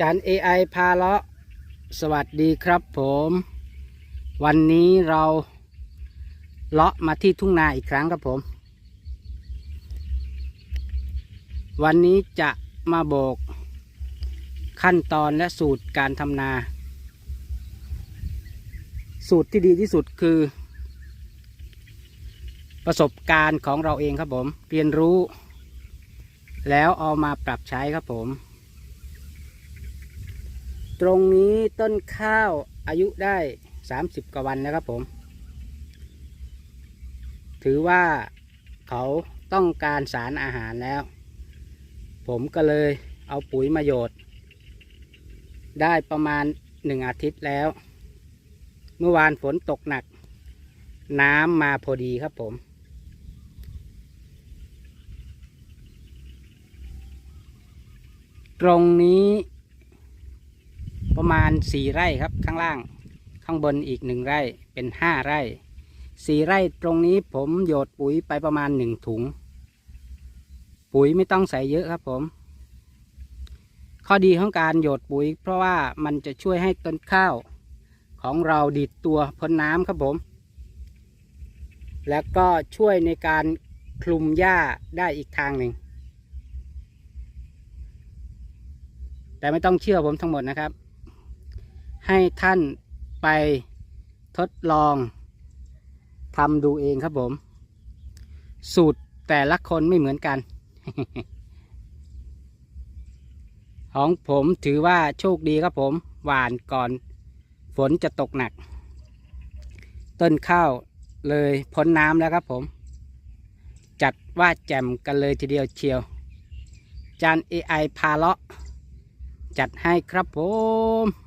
จาน AI พาเลาะสวัสดีครับผม วันนี้เราเลาะมาที่ทุ่งนาอีกครั้งครับผม วันนี้จะมาบอกขั้นตอนและสูตรการทำนา สูตรที่ดีที่สุดคือ ประสบการณ์ของเราเองครับผม เรียนรู้ แล้วเอามาปรับใช้ครับผม ตรงนี้ต้นข้าวอายุได้30กว่าวันนะครับผม ถือว่าเขาต้องการสารอาหารแล้ว ผมก็เลยเอาปุ๋ยมาโยดได้ประมาณหนึ่งอาทิตย์แล้ว เมื่อวานฝนตกหนัก น้ำมาพอดีครับผม ตรงนี้ ประมาณสี่ไร่ครับข้างล่าง ข้างบนอีกหนึ่งไร่เป็นห้าไร่สี่ไร่ตรงนี้ผมโยดปุ๋ยไปประมาณหนึ่งถุง ปุ๋ยไม่ต้องใส่เยอะครับผม ข้อดีของการโยดปุ๋ย เพราะว่ามันจะช่วยให้ต้นข้าว ของเราดีดตัวพ้นน้ำครับผม แล้วก็ช่วยในการคลุมหญ้าได้อีกทางหนึ่งแต่ไม่ต้องเชื่อผมทั้งหมดนะครับ ให้ท่านไปทดลองทำดูเองครับผม สูตรแต่ละคนไม่เหมือนกัน ของผมถือว่าโชคดีครับผม หวานก่อนฝนจะตกหนัก ต้นข้าวเลยพ้นน้ำแล้วครับผม จัดว่าแจ่มกันเลยทีเดียวเชียว จาน AI พาเลาะ จัดให้ครับผม